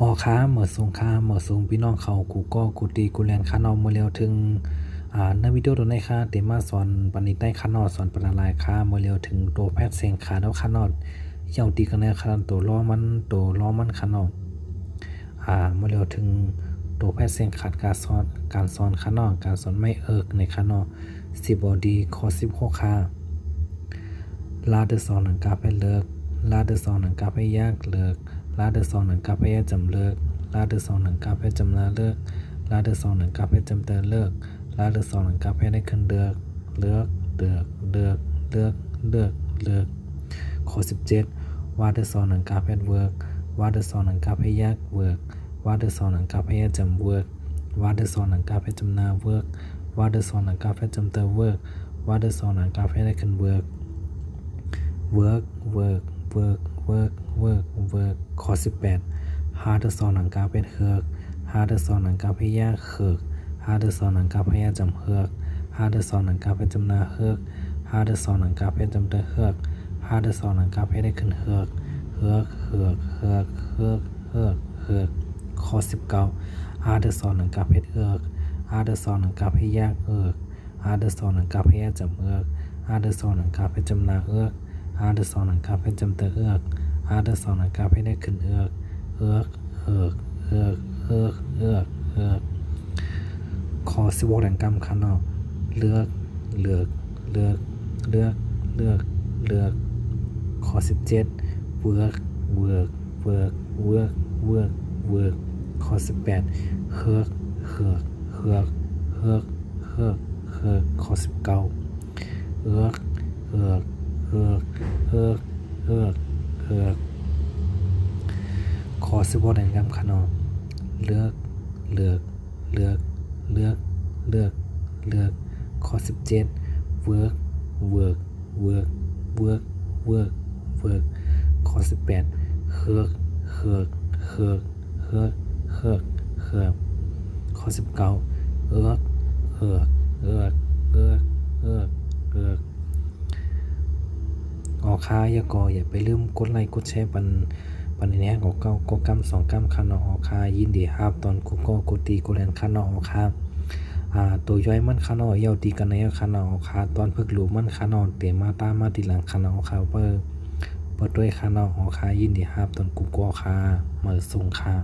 ออค้าเหมือสงค้าเหมือสูงพี่น้องเขากูก็กูตีกูแลนค้านอมาเร็วถึงอ่าในวิดีโอตัวนี้ค่ะเตมาสอนปณิได้ค้านอสอนปนาลายค้ามาเร็วถึงตัวแพทย์เสียงขาแล้วค้านอเหี่ยวตีกันในค้านตัวล้อมันตัวล้อมันค้านออ่ามาเร็วถึงตัวแพทย์เสียงขาดการสอนการสอนค้านอการสอนไม่เอิกในค้านอสิบอดีคอสิบหกค่ะลาเดสอนหนังกาไปเลิกลาเดสอนหนังกาไปยากเลิกลาเดสอนหนังกาไปยากเลิก ลาเดสองหนังกาแฟจำเลิกลาเดซองหนังกาไปจำลาเลิกลาเดสอนหนังกาไปจำเตอเลิกลาเดสอนหนังกาไปได้ขึ้นเลือกเลือกเลือกเลือกเลือกเลือกเลือกข้อสิบเจ็ดวาเดสอนหนังกาไปเวิร์กวาเดสอนหนังกาไปยากเวิร์กวาเดสอนหนังกาไปยากจำเวิร์กวาเดสอนหนังกาไปจำนาเวิร์กวาเดสอนหนังกาไปจำเตอเวิร์กวาเดสอนหนังกาไปได้ขึ้นเวิร์ก work work work work work work ข้อ 18 hard สอนหนังกาเป็นเฮือก hard สอนหนังกาพยาเฮือก hard สอนหนังกาพยาจำเฮือก hard สอนหนังกาเป็นจำนาเฮือก hard สอนหนังกาเป็นจำเตเฮือก hard สอนหนังกาให้ได้ขึ้นเฮือกเฮือกเฮือกเฮือกเฮือกเฮือกเฮือกข้อ19 hard สอนหนังกาเพชรเฮือก hard สอนหนังกาพยาเฮือก hard สอนหนังกาพยาจำเฮือก hard สอนหนังกาเป็นจำนาเฮือกอาร์ดสอนหนังกาเป็นจำเตเอือก อาเดอร์สอนหนังกาให้ได้ขึ้นเอือกเอือกเอือกเอือกเอือกเอือกเอือกคอสิบวกแหลงกำคันเนาะเลือกเลือกเลือกเลือกเลือกเลือกข้อสิบเจ็ดเวิร์กเวิร์กเวิร์กเวิร์กเวิร์กเวิร์กข้อสิบแปดเฮือกเฮือกเฮือกเฮือกเฮือกเฮือกข้อสิบเก้าเอือกเอือกเฮือกเอือกเฮือกขอ สิบวแดงกำขนอเลือก เลือก เลือก เลือก เลือก เลือก ข้อสิบเจ็ดเวิร์กเวิร์กเวิร์กเวิร์กเวิร์กเวิร์กข้อสิบแปดเฮือกเฮือกเฮือกเฮือกเฮือกเฮือกข้อสิบเก้าเอือกเฮือกเอือกเอือกเอือกเอือกออค้าอย่ากออย่าไปลืมกดไลค์กดแชร์ปัน ปันนี้ก็เก้าก็กำสองกำคันนออค้ายินดีครับตอนกูก็กูตีกูแลนคันเนาะออค้าอ่าตัวย่อยมันคันเนอเยาตีกันในคันนออค้าตอนพึกหลูมันคันเนอเตมาตามาตีหลังคันนออคาเปิดเปิดด้วยคันนออค้ายินดีครับตอนกูก็ค้ามาส่งค้า